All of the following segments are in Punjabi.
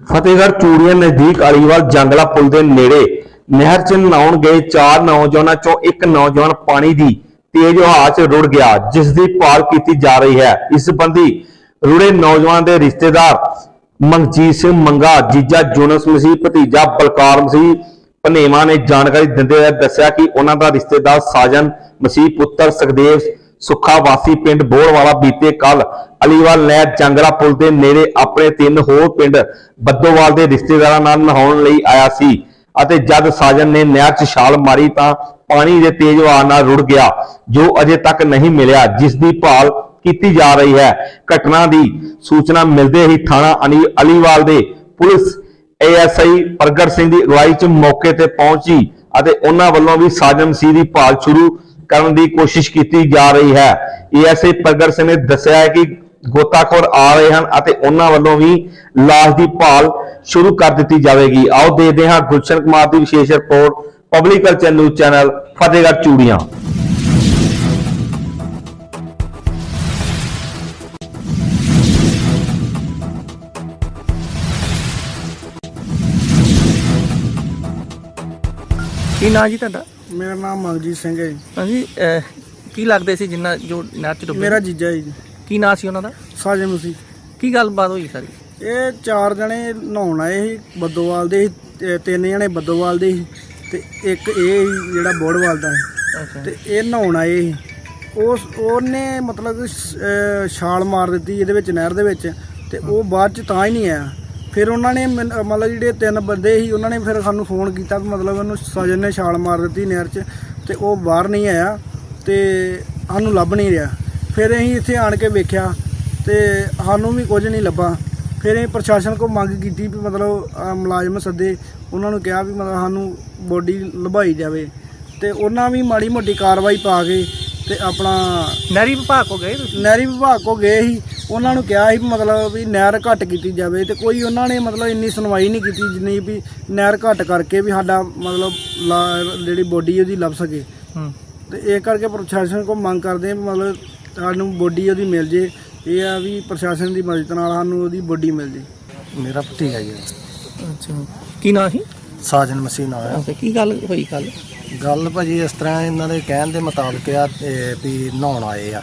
ਫਤਿਹਗੜ੍ਹ ਚੂੜੀਆਂ ਨਜ਼ਦੀਕ ਅਲੀਵਾਲ ਜੰਗਲਾ ਪੁਲ ਦੇ ਨੇੜੇ ਨਹਿਰ 'ਚ ਨਹਾਉਣ ਗਏ ਚਾਰ ਨੌਜਵਾਨਾਂ 'ਚੋਂ ਇੱਕ ਨੌਜਵਾਨ ਪਾਣੀ ਦੀ ਤੇਜ਼ ਵਹਾਅ 'ਚ ਰੁੜ ਗਿਆ ਜਿਸ ਦੀ ਭਾਲ ਕੀਤੀ ਜਾ ਰਹੀ ਹੈ। ਇਸ ਸੰਬੰਧੀ ਰੁੜੇ ਨੌਜਵਾਨ ਦੇ ਰਿਸ਼ਤੇਦਾਰ ਮਨਜੀਤ ਸਿੰਘ ਮੰਗਾ, ਜੀਜਾ ਜੋਨਸ ਮਸੀਹ, ਭਤੀਜਾ ਬਲਕਾਰ ਮਸੀਹ ਪਨੇਵਾ ਨੇ ਜਾਣਕਾਰੀ ਦਿੰਦੇ ਹੋਏ ਦੱਸਿਆ ਕਿ ਉਹਨਾਂ ਦਾ ਰਿਸ਼ਤੇਦਾਰ ਸਾਜਨ ਮਸੀਹ, ਪੁੱਤਰ ਸੁਖਦੇਵ ਸੁੱਖਾ ਵਾਸੀ ਪਿੰਡ ਬੋੜਵਾਲਾ ਬੀਤੇ ਕੱਲ ਅਲੀਵਾਲ ਨਹਿਰ ਜੰਗਲਾ ਪੁਲ ਦੇ ਨੇੜੇ ਆਪਣੇ ਤਿੰਨ ਹੋਰ ਪਿੰਡ ਬੱਦੋਵਾਲ ਦੇ ਰਿਸ਼ਤੇਦਾਰਾਂ ਨਾਲ ਨਹਾਉਣ ਲਈ ਆਇਆ ਸੀ ਅਤੇ ਜਦ ਸਾਜਨ ਨੇ ਨਹਿਰ 'ਚ ਛਾਲ ਮਾਰੀ ਤਾਂ ਪਾਣੀ ਦੇ ਤੇਜ਼ ਵਹਾਅ ਨਾਲ ਰੁੜ ਗਿਆ, ਜੋ ਅਜੇ ਤੱਕ ਨਹੀਂ ਮਿਲਿਆ, ਜਿਸ ਦੀ ਭਾਲ ਕੀਤੀ ਜਾ ਰਹੀ ਹੈ। ਘਟਨਾ ਦੀ ਸੂਚਨਾ ਮਿਲਦੇ ਹੀ ਥਾਣਾ ਅਲੀ ਅਲੀਵਾਲ ਦੇ ਪੁਲਿਸ ਏਐਸਆਈ ਪ੍ਰਗਟ ਸਿੰਘ ਦੀ ਅਗਵਾਈ 'ਚ ਮੌਕੇ ਤੇ ਪਹੁੰਚੀ ਅਤੇ ਉਹਨਾਂ ਵੱਲੋਂ ਵੀ ਸਾਜਨ ਸੀ ਦੀ ਭਾਲ ਸ਼ੁਰੂ ਕਰਨ ਦੀ ਕੋਸ਼ਿਸ਼ ਕੀਤੀ ਜਾ ਰਹੀ ਹੈ। ਏਐਸਆਈ ਪ੍ਰਗਟ ਸਿੰਘ ਨੇ ਦੱਸਿਆ ਹੈ ਕਿ ਗੋਤਾਖੋਰ ਆ ਰਹੇ ਹਨ ਅਤੇ ਉਹਨਾਂ ਵੱਲੋਂ ਵੀ ਲਾਸ਼ ਦੀ ਭਾਲ ਸ਼ੁਰੂ ਕਰ ਦਿੱਤੀ ਜਾਵੇਗੀ। ਆਓ ਦੇਖਦੇ ਹਾਂ ਗੁਲਸ਼ਨ ਕੁਮਾਰ ਦੀ ਵਿਸ਼ੇਸ਼ report, public culture news channel, Fatehgarh Churian. ਕੀ ਨਾਂ ਜੀ ਤੁਹਾਡਾ? ਮੇਰਾ ਨਾਮ ਮਨਜੀਤ ਸਿੰਘ ਹੈ ਜੀ। ਹਾਂਜੀ ਅਹ, ਕੀ ਲੱਗਦੇ ਸੀ ਜਿੰਨਾ ਜੋ ਨਹਿਰ ਚ ਡੁੱਬੇ? ਮੇਰਾ ਜੀਜਾ ਜੀ। ਕੀ ਨਾਂ ਸੀ ਉਹਨਾਂ ਦਾ? ਸਾਜੇ ਮਸੀ ਕੀ ਗੱਲਬਾਤ ਹੋਈ ਸਾਰੀ? ਇਹ ਚਾਰ ਜਣੇ ਨਹਾਉਣ ਆਏ ਸੀ ਬੱਦੋਵਾਲ ਦੇ ਸੀ, ਤੇ ਤਿੰਨ ਜਣੇ ਬੱਦੋਵਾਲ ਦੇ ਸੀ ਤੇ ਇੱਕ ਇਹ ਸੀ ਜਿਹੜਾ ਬੋੜਵਾਲ ਦਾ ਸੀ। ਅੱਛਾ। ਤੇ ਇਹ ਨਹਾਉਣ ਆਏ ਸੀ। ਉਸ ਉਹਨੇ ਮਤਲਬ ਕਿ ਸ਼- ਅਹ ਛਾਲ ਮਾਰ ਦਿੱਤੀ ਇਹਦੇ ਵਿੱਚ ਨਹਿਰ ਦੇ ਵਿੱਚ ਤੇ ਉਹ ਬਾਅਦ ਚ ਤਾਂ ਹੀ ਨਹੀਂ ਆਇਆ। ਫਿਰ ਉਹਨਾਂ ਨੇ ਮੈਨ- ਅਹ ਮਤਲਬ ਜਿਹੜੇ ਤਿੰਨ ਬੰਦੇ ਸੀ ਉਹਨਾਂ ਨੇ ਫਿਰ ਸਾਨੂੰ ਫੋਨ ਕੀਤਾ ਵੀ ਮਤਲਬ ਉਹਨੂੰ ਸਜਨ ਨੇ ਛਾਲ ਮਾਰ ਦਿੱਤੀ ਨਹਿਰ 'ਚ ਤੇ ਉਹ ਬਾਹਰ ਨਹੀਂ ਆਇਆ ਤੇ ਸਾਨੂੰ ਲੱਭ ਨਹੀਂ ਰਿਹਾ। ਫਿਰ ਅਸੀਂ ਇੱਥੇ ਆਣ ਕੇ ਵੇਖਿਆ ਤੇ ਸਾਨੂੰ ਵੀ ਕੁਝ ਨਹੀਂ ਲੱਭਾ। ਫਿਰ ਅਸੀਂ ਪ੍ਰਸ਼ਾਸਨ ਕੋਲ ਮੰਗ ਕੀਤੀ ਵੀ ਮਤਲਬ ਅਹ ਮੁਲਾਜ਼ਮ ਸੱਦੇ ਉਹਨਾਂ ਨੂੰ ਕਿਹਾ ਵੀ ਮਤਲਬ ਸਾਨੂੰ ਬੋਡੀ ਲਭਾਈ ਜਾਵੇ ਤੇ ਉਹਨਾਂ ਵੀ ਮਾੜੀ ਮੋਟੀ ਕਾਰਵਾਈ ਪਾ ਕੇ ਤੇ ਆਪਣਾ ਨਹਿਰੀ ਵਿਭਾਗ ਕੋ ਗਏ ਤੁਸੀਂ? ਨਹਿਰੀ ਵਿਭਾਗ ਕੋ ਗਏ ਸੀ। ਉਹਨਾਂ ਨੂੰ ਕਿਹਾ ਸੀ ਵੀ ਮਤਲਬ ਵੀ ਨਹਿਰ ਘੱਟ ਕੀਤੀ ਜਾਵੇ ਤੇ ਕੋਈ ਉਹਨਾਂ ਨੇ ਮਤਲਬ ਇੰਨੀ ਸੁਣਵਾਈ ਨਹੀਂ ਕੀਤੀ ਜਿੰਨੀ ਵੀ ਨਹਿਰ ਘੱਟ ਕਰਕੇ ਵੀ ਸਾਡਾ ਮਤਲਬ ਲਾ- ਜਿਹੜੀ ਬੋਡੀ ਉਹਦੀ ਲੱਭ ਸਕੇ। ਹੂੰ। ਤੇ ਇਹ ਕਰਕੇ ਪ੍ਰਸ਼ਾਸਨ ਕੋ ਮੰਗ ਕਰਦੇ ਹਾਂ ਵੀ ਮਤਲਬ ਸਾਨੂੰ ਬੋਡੀ ਉਹਦੀ ਮਿਲ ਜੇ। ਇਹ ਆ ਵੀ ਪ੍ਰਸ਼ਾਸਨ ਦੀ ਮਦਦ ਨਾਲ ਸਾਨੂੰ ਉਹਦੀ ਬੋਡੀ ਮਿਲ ਜੇ। ਮੇਰਾ ਭਤੀਜਾ ਜੀ। ਅੱਛਾ। ਕੀ ਨਾਂ ਸੀ? ਸਾਜਨ ਮਸੀਹ ਨਾਲ। ਆ ਅੱਛਾ ਕੀ ਗੱਲ ਹੋਈ ਕੱਲ ਗੱਲ ਭਾਜੀ ਇਸ ਤਰ੍ਹਾਂ ਇਹਨਾਂ ਦੇ ਕਹਿਣ ਦੇ ਮੁਤਾਬਕ ਆ ਵੀ ਨਹਾਉਣ ਆਏ ਆ।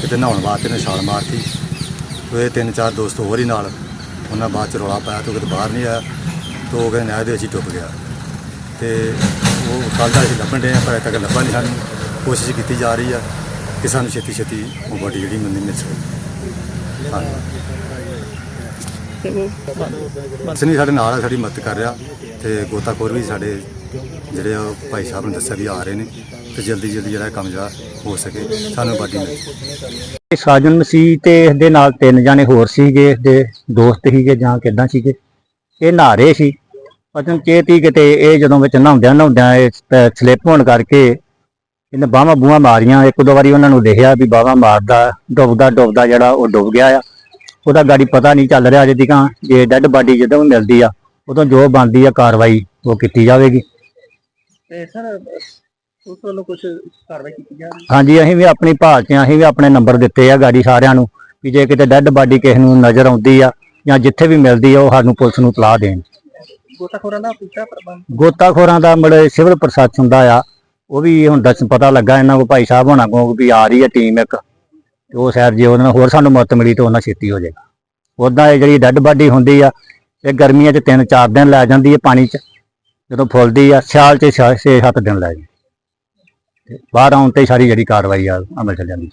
ਕਿਤੇ ਨਹਾਉਣ ਵਾਸਤੇ ਨੇ ਛਾਲ ਮਾਰਤੀ। ਤੇ ਇਹ ਤਿੰਨ ਚਾਰ ਦੋਸਤ ਹੋਰ ਹੀ ਨਾਲ। ਉਹਨਾਂ ਬਾਅਦ ਚ ਰੌਲਾ ਪਾਇਆ ਤੋਂ ਕਿਤੇ ਬਾਹਰ ਨਹੀਂ ਆਇਆ। ਤੋਂ ਉਹ ਕਹਿੰਦੇ ਨਹਿਰ ਦੇ ਵਿੱਚ ਹੀ ਡੁੱਬ ਗਿਆ। ਤੇ ਉਹ ਕੱਲ੍ਹ ਦਾ ਅਸੀਂ ਲੱਭਣ ਦੇ ਆ ਪਰ ਤੱਕ ਲੱਭਾ ਨਹੀਂ ਸਾਨੂੰ। ਕੋਸ਼ਿਸ਼ ਕੀਤੀ ਜਾ ਰਹੀ ਆ ਕਿ ਸਾਨੂੰ ਛੇਤੀ ਛੇਤੀ ਉਹ ਬੋਡੀ ਜਿਹੜੀ ਮੰਦੀ ਮਿਲ ਸਕੇ। ਉਹ ਬਸ ਨਹੀਂ ਸਾਡੇ ਨਾਲ ਆ ਸਾਡੀ ਮਦਦ ਕਰ ਰਿਹਾ। ਤੇ ਗੋਤਾਖੋਰ ਵੀ ਸਾਡੇ ਜਿਹੜੇ ਆ ਭਾਈ ਸਾਹਿਬ ਨੇ ਦੱਸਿਆ ਵੀ ਆ ਰਹੇ ਨੇ ਤੇ ਜਲਦੀ ਜਲਦੀ ਜਿਹੜਾ ਕੰਮ ਜਿਹੜਾ ਹੋ ਸਕੇ, ਸਾਨੂੰ ਬਾਡੀ ਮਿਲ। ਇਹ ਸਾਜਨ ਮਸੀਹ ਤੇ ਇਸਦੇ ਨਾਲ ਤਿੰਨ ਜਾਣੇ ਹੋਰ ਸੀਗੇ ਇਸਦੇ ਦੋਸਤ ਸੀਗੇ ਜਾਂ ਕਿੱਦਾਂ ਸੀਗੇ, ਇਹ ਨਹਾ ਸੀ। ਪਤਨ ਚੇਤੀ ਕਿਤੇ ਇਹ ਜਦੋਂ ਵਿੱਚ ਨਹਾਉਂਦਿਆਂ ਨਹਾਉਂਦਿਆਂ ਇਹ ਸਲਿੱਪ ਹੋਣ ਕਰਕੇ ਇਹਨੇ ਬਾਹਾਂ ਬੂਹਾਂ ਮਾਰੀਆਂ। ਇੱਕ ਦੋ ਵਾਰੀ ਉਹਨਾਂ ਨੂੰ ਦੇਖਿਆ ਵੀ ਬਾਹਾਂ ਮਾਰਦਾ, ਡੁੱਬਦਾ ਡੁੱਬਦਾ ਜਿਹੜਾ ਉਹ ਡੁੱਬ ਗਿਆ ਆ। ਉਹਦਾ ਗਾੜੀ ਪਤਾ ਨਹੀਂ ਚੱਲ ਰਿਹਾ ਅਜੇ ਤੀਕਾਂ, ਜੇ ਡੈੱਡ ਬਾਡੀ ਜਦੋਂ ਮਿਲਦੀ ਆ, ਉਦੋਂ ਜੋ ਬਣਦੀ ਆ ਕਾਰਵਾਈ ਉਹ ਕੀਤੀ ਜਾਵੇਗੀ। ਤੇ ਸਰ ਉਸ ਵੱਲੋਂ ਕੁਝ ਕਾਰਵਾਈ ਕੀਤੀ ਜਾ ਰਹੀ ਹਾਂਜੀ ਅਸੀਂ ਵੀ ਆਪਣੀ ਭਾਲ 'ਚ ਅਸੀਂ ਵੀ ਆਪਣੇ ਨੰਬਰ ਦਿੱਤੇ ਆ ਗਾੜੀ ਸਾਰਿਆਂ ਨੂੰ ਵੀ ਜੇ ਕਿਤੇ ਡੈੱਡ ਬਾਡੀ ਕਿਸੇ ਨੂੰ ਨਜ਼ਰ ਆਉਂਦੀ ਆ ਜਾਂ ਜਿੱਥੇ ਵੀ ਮਿਲਦੀ ਆ ਉਹ ਸਾਨੂੰ ਪੁਲਿਸ ਨੂੰ ਤਲਾਹ ਦੇਣ। ਗੋਤਾਖੋਰਾਂ ਦਾ ਪੂਰਾ ਪ੍ਰਬੰਧ? ਗੋਤਾਖੋਰਾਂ ਦਾ ਮੜੇ ਸਿਵਲ ਪ੍ਰਸ਼ਾਸਨ ਦਾ ਆ ਉਹ ਵੀ ਹੁਣ ਦੱਸ ਪਤਾ ਲੱਗਾ ਇਹਨਾਂ ਕੋ ਭਾਈ ਸਾਹਿਬ ਹੋਣਾ ਕੋ ਵੀ ਆ ਰਹੀ ਹੈ ਟੀਮ ਇੱਕ ਤੇ ਉਹ ਸ਼ਾਇਦ ਜੇ ਉਹਨਾਂ ਹੋਰ ਸਾਨੂੰ ਮਦਦ ਮਿਲੀ ਤਾਂ ਉਹਨਾਂ ਛੇਤੀ ਹੋ ਜਾਏਗਾ। ਉਦਾਂ ਇਹ ਜਿਹੜੀ ਡੈੱਡ ਬਾਡੀ ਹੁੰਦੀ ਆ ਇਹ ਗਰਮੀਆਂ 'ਚ 3-4 ਦਿਨ ਲੈ ਜਾਂਦੀ ਹੈ ਪਾਣੀ 'ਚ। ਜਦੋਂ ਫੁੱਲਦੀ ਆ, ਸਿਆਲ 'ਚ 6-7 ਦਿਨ ਲੈ ਜਾਂਦੀ ਤੇ ਬਾਹਰ ਆਉਣ ਤੇ ਸਾਰੀ ਜਿਹੜੀ ਕਾਰਵਾਈ ਆ, ਅਮਲ ਚ ਜਾਂਦੀ ਹੈ